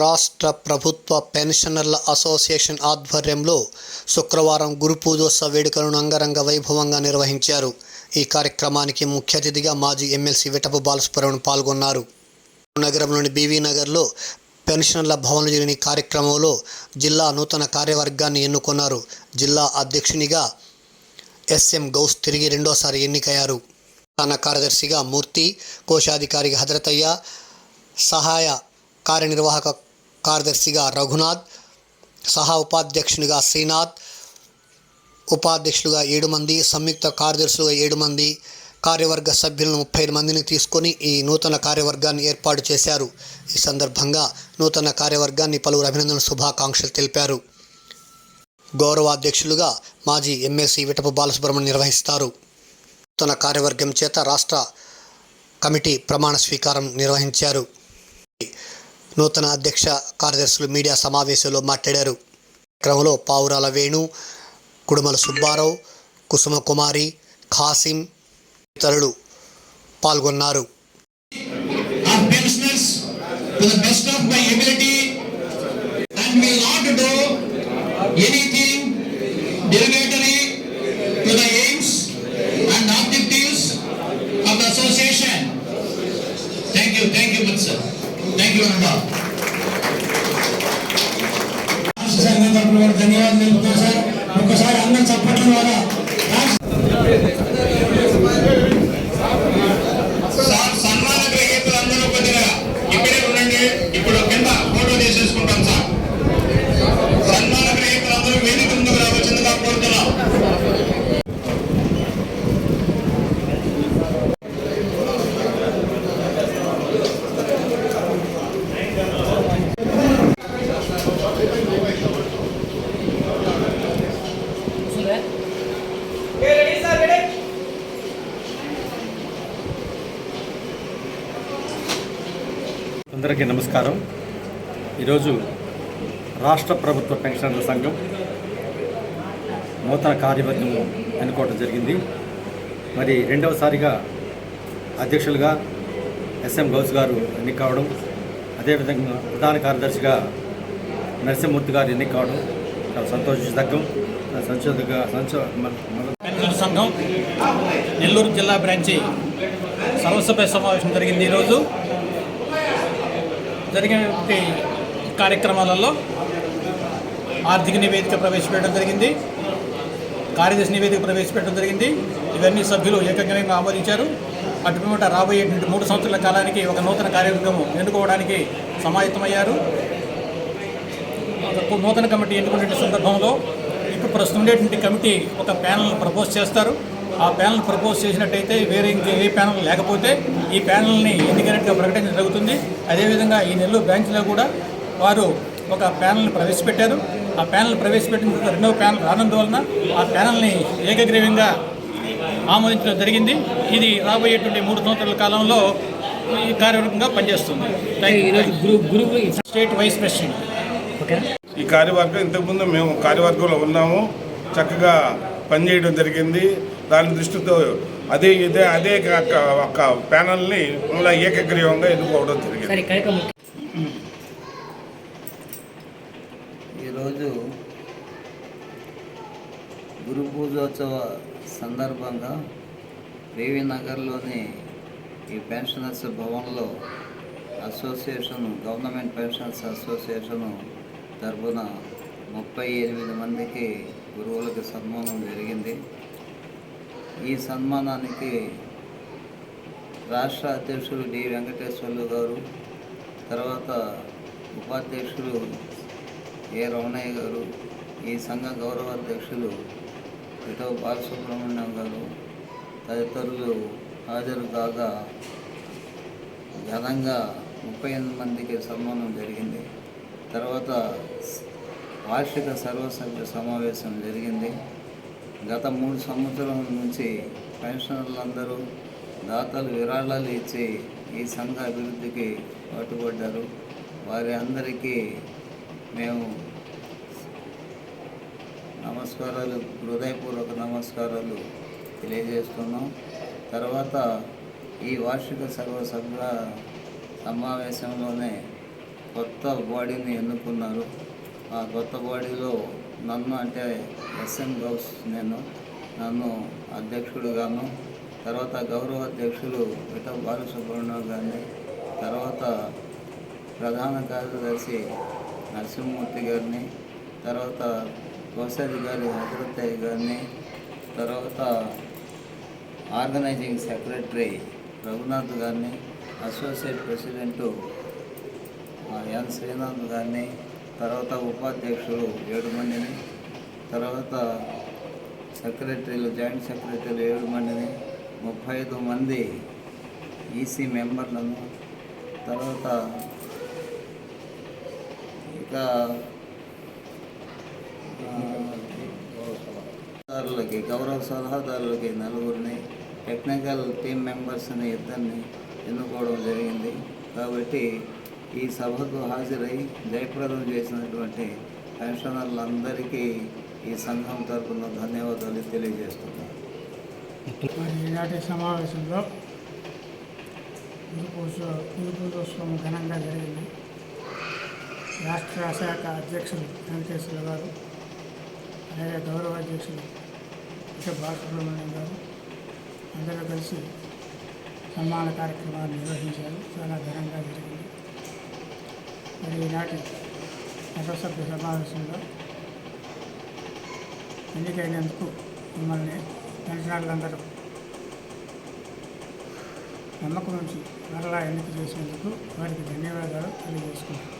రాష్ట్ర ప్రభుత్వ పెన్షనర్ల అసోసియేషన్ ఆధ్వర్యంలో శుక్రవారం గురుపూజోత్సవ వేడుకలను అంగరంగ వైభవంగా నిర్వహించారు. ఈ కార్యక్రమానికి ముఖ్య అతిథిగా మాజీ ఎమ్మెల్సీ విటపు బాలసుబ్రహ్మణ్యం పాల్గొన్నారు. నగరంలోని బీవీ నగర్లో పెన్షనర్ల భవన్ జరిగిన కార్యక్రమంలో జిల్లా నూతన కార్యవర్గాన్ని ఎన్నుకున్నారు. జిల్లా అధ్యక్షునిగా ఎస్ఎం గౌస్ తిరిగి రెండోసారి ఎన్నికయ్యారు. ప్రధాన కార్యదర్శిగా మూర్తి కోశాధికారిగా హజరతయ్య సహాయ కార్యనిర్వాహక కార్యదర్శిగా రఘునాథ్ సహా ఉపాధ్యక్షునిగా శ్రీనాథ్ ఉపాధ్యక్షులుగా ఏడు మంది సంయుక్త కార్యదర్శులుగా ఏడు మంది కార్యవర్గ సభ్యులను ముప్పై ఐదు మందిని తీసుకొని ఈ నూతన కార్యవర్గాన్ని ఏర్పాటు చేశారు. ఈ సందర్భంగా నూతన కార్యవర్గాన్ని పలువురు అభినందన శుభాకాంక్షలు తెలిపారు. గౌరవాధ్యక్షులుగా మాజీ ఎమ్మెల్సీ విటపు బాలసుబ్రహ్మణ్యం నిర్వహిస్తారు. నూతన కార్యవర్గం చేత రాష్ట్ర కమిటీ ప్రమాణ స్వీకారం నిర్వహించారు. నూతన అధ్యక్ష కార్యదర్శులు మీడియా సమావేశంలో మాట్లాడారు. క్రమంలో పావురాల వేణు కుడుమల సుబ్బారావు కుసుమ కుమారి ఖాసిం ఇతరులు పాల్గొన్నారు. Of రాష్ట్ర అందరికీ నమస్కారం. ఈరోజు రాష్ట్ర ప్రభుత్వ పెన్షనర్ల సంఘం నూతన కార్యవర్గం ఎన్నుకోవడం జరిగింది. మరి రెండవసారిగా అధ్యక్షులుగా ఎస్ఎం గౌస్ గారు ఎన్నిక కావడం అదేవిధంగా ప్రధాన కార్యదర్శిగా నరసింహమూర్తి గారు ఎన్నిక కావడం చాలా సంతోషించదగ్గం. సంచోదగా సంచో సంఘం నెల్లూరు జిల్లా బ్రాంచి సర్వసభ్య సమావేశం జరిగింది ఈరోజు. జరిగినటువంటి కార్యక్రమాలలో ఆర్థిక నివేదిక ప్రవేశపెట్టడం జరిగింది. కార్యదర్శి నివేదిక ప్రవేశపెట్టడం జరిగింది. ఇవన్నీ సభ్యులు ఏకగ్రంగా ఆమోదించారు. అటుపిమ్మట రాబోయేటువంటి మూడు సంవత్సరాల కాలానికి ఒక నూతన కార్యక్రమం ఎన్నుకోవడానికి సమాయత్తమయ్యారు. ఒక నూతన కమిటీ ఎన్నుకునే సందర్భంలో ఇప్పుడు ప్రస్తుతం ఉండేటువంటి కమిటీ ఒక ప్యానల్ ప్రపోజ్ చేస్తారు. ఆ ప్యానల్ ప్రపోజ్ చేసినట్టయితే వేరే ఇంకే ఏ ప్యానల్ లేకపోతే ఈ ప్యానల్ని ఎన్నికైనట్టుగా ప్రకటించడం జరుగుతుంది. అదేవిధంగా ఈ నెల్లూరు బ్రాంచ్లో కూడా వారు ఒక ప్యానల్ని ప్రవేశపెట్టారు. ఆ ప్యానల్ ప్రవేశపెట్టిన తర్వాత రెండవ ప్యానల్ రానందువలన ఆ ప్యానల్ని ఏకగ్రీవంగా ఆమోదించడం జరిగింది. ఇది రాబోయేటువంటి మూడు సంవత్సరాల కాలంలో ఈ కార్యవర్గంగా పనిచేస్తుంది. State vice president. ఈ కార్యవర్గం ఇంతకుముందు మేము కార్యవర్గంలో ఉన్నాము. చక్కగా పనిచేయడం జరిగింది. దాని దృష్టితో అదే ఇదే అదే ఒక- ప్యానల్ని మళ్ళీ ఏకగ్రీవంగా ఎన్నుకోవడం జరిగింది. ఈరోజు గురు పూజోత్సవ సందర్భంగా రేవి నగర్లోని ఈ పెన్షనర్స్ భవన్లో అసోసియేషన్ గవర్నమెంట్ పెన్షనర్స్ అసోసియేషన్ తరపున ముప్పై ఎనిమిది మందికి గురువులకు సన్మానం జరిగింది. ఈ సన్మానానికి రాష్ట్ర అధ్యక్షులు డి. వెంకటేశ్వర్లు గారు తర్వాత ఉపాధ్యక్షులు ఏ. రమణయ్య గారు ఈ సంఘ గౌరవ అధ్యక్షులు ఇటో బాలసుబ్రహ్మణ్యం గారు తదితరులు హాజరు కాగా ఘనంగా ముప్పై ఎనిమిది మందికి సన్మానం జరిగింది. తర్వాత వార్షిక సర్వసభ్య సమావేశం జరిగింది. గత మూడు సంవత్సరాల నుంచి పెన్షనర్లందరూ దాతలు విరాళాలు ఇచ్చి ఈ సంఘ అభివృద్ధికి పాటుపడ్డారు. వారి అందరికీ మేము నమస్కారాలు హృదయపూర్వక నమస్కారాలు తెలియజేస్తున్నాం. తర్వాత ఈ వార్షిక సర్వసభ్య సమావేశంలోనే కొత్త బాడీని ఎన్నుకున్నారు. ఆ కొత్త బాడీలో నన్ను అంటే ఎస్ఎం గౌస్ నేను. నన్ను అధ్యక్షుడుగాను తర్వాత గౌరవ అధ్యక్షులు విట బాలసుబ్రహ్మణ్యం గారిని తర్వాత ప్రధాన కార్యదర్శి నరసింహమూర్తి గారిని తర్వాత కోశాధికారి హజరత్తయ్య గారిని తర్వాత ఆర్గనైజింగ్ సెక్రటరీ రఘునాథ్ గారిని అసోసియేట్ ప్రెసిడెంటు ఎన్ శ్రీనాథ్ గారిని తర్వాత ఉపాధ్యక్షులు ఏడు మందిని తర్వాత సెక్రటరీలు జాయింట్ సెక్రటరీలు ఏడు మందిని ముప్పై ఐదు మంది ఈసీ మెంబర్లను తర్వాత ఇక సలహాదారులకి గౌరవ సలహాదారులకి నలుగురిని టెక్నికల్ టీం మెంబర్స్ని ఇద్దరిని ఎన్నుకోవడం జరిగింది. కాబట్టి ఈ సభకు హాజరై జయప్రదం చేసినటువంటి పెన్షనర్లందరికీ ఈ సంఘం తరపున ధన్యవాదాలు తెలియజేస్తున్నాను. మరి ఈనాటి సమావేశంలో గురుపూజ ఘనంగా జరిగింది. రాష్ట్ర శాఖ అధ్యక్షులు వెంకటేశ్వర గారు అలాగే గౌరవ అధ్యక్షులు ఇక బాలసుబ్రహ్మణ్యం గారు అందరూ కలిసి సన్మాన కార్యక్రమాన్ని నిర్వహించారు. చాలా ఘనంగా జరిగింది. మరి ఈనాటి నగరసభ్య సమావేశంలో ఎన్నికైనందుకు మిమ్మల్ని పెన్షనర్లందరూ నమ్మకం నుంచి మరలా ఎన్నిక చేసినందుకు వారికి ధన్యవాదాలు తెలియజేసుకున్నాను